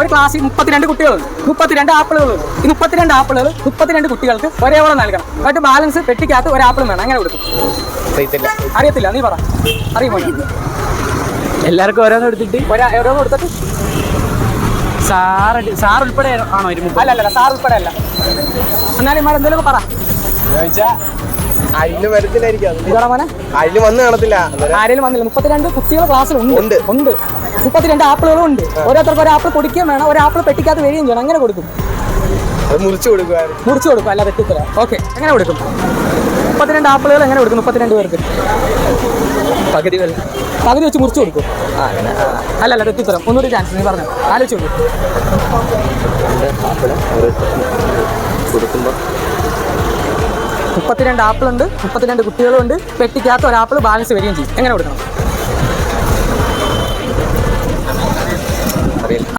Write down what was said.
ഒരു ക്ലാസ്സിൽ മുപ്പത്തിരണ്ട് കുട്ടികളുണ്ട് മുപ്പത്തിരണ്ട് ആപ്പിളുകളുണ്ട് ഈ മുപ്പത്തിരണ്ട് ആപ്പിളുകൾ മുപ്പത്തിരണ്ട് കുട്ടികൾക്ക് ഒരേപോലെ നൽകണം. എന്നിട്ട് ബാലൻസ് പെട്ടിക്കകത്ത് ഒരു ആപ്പിളും വേണം. അങ്ങനെ കൊടുക്കും. അറിയത്തില്ല. നീ പറ. അറിയുമോ? എല്ലാവർക്കും ഓരോന്ന് എടുത്തിട്ട്? ഓരോന്ന് കൊടുത്തിട്ട്? സാർ സാർ ഉൾപ്പെടെ ആണോ ഒരു മുപ്പത്? അല്ല അല്ല സാർ ഉൾപ്പെടെ അല്ല. എന്നാലും ഇമാർ എന്തെങ്കിലും പറ. അതിന് വരത്തില്ലായിരിക്കും. ഇതാ മോനെ? അതിന് വന്ന് കാണത്തില്ല. ആരെങ്കിലും വന്നില്ല. മുപ്പത്തിരണ്ട് കുട്ടികൾ ക്ലാസ്സിലുണ്ട് ഉണ്ട്. ഉണ്ട്. മുപ്പത്തിരണ്ട് ആപ്പിളുകളും ഉണ്ട്. ഓരോരുത്തർക്ക് ഒരു ആപ്പിൾ പൊടിക്കുകയും വേണം. ഒരു ആപ്പിൾ പെട്ടിക്കാത്ത വരികയും ചെയ്യണം. അങ്ങനെ കൊടുക്കും. മുറിച്ചു കൊടുക്കുക മുറിച്ച് കൊടുക്കും. അല്ല തെറ്റിത്തരാം ഓക്കെ. എങ്ങനെ കൊടുക്കും. മുപ്പത്തിരണ്ട് ആപ്പിളുകൾ എങ്ങനെ കൊടുക്കും. മുപ്പത്തിരണ്ട് പേർക്ക്. പകുതി പകുതി വെച്ച് മുറിച്ചു കൊടുക്കും. അല്ല അല്ല തെറ്റിത്തരം ഒന്നുകൂടി ചാൻസ് നീ പറഞ്ഞു. ആലോചിച്ചു കൊടുക്കും മുപ്പത്തിരണ്ട് ആപ്പിളുണ്ട്. മുപ്പത്തിരണ്ട് കുട്ടികളുണ്ട് പെട്ടിക്കാത്ത ഒരു ആപ്പിൾ ബാലൻസ് വരികയും ചെയ്യും. എങ്ങനെ കൊടുക്കണം?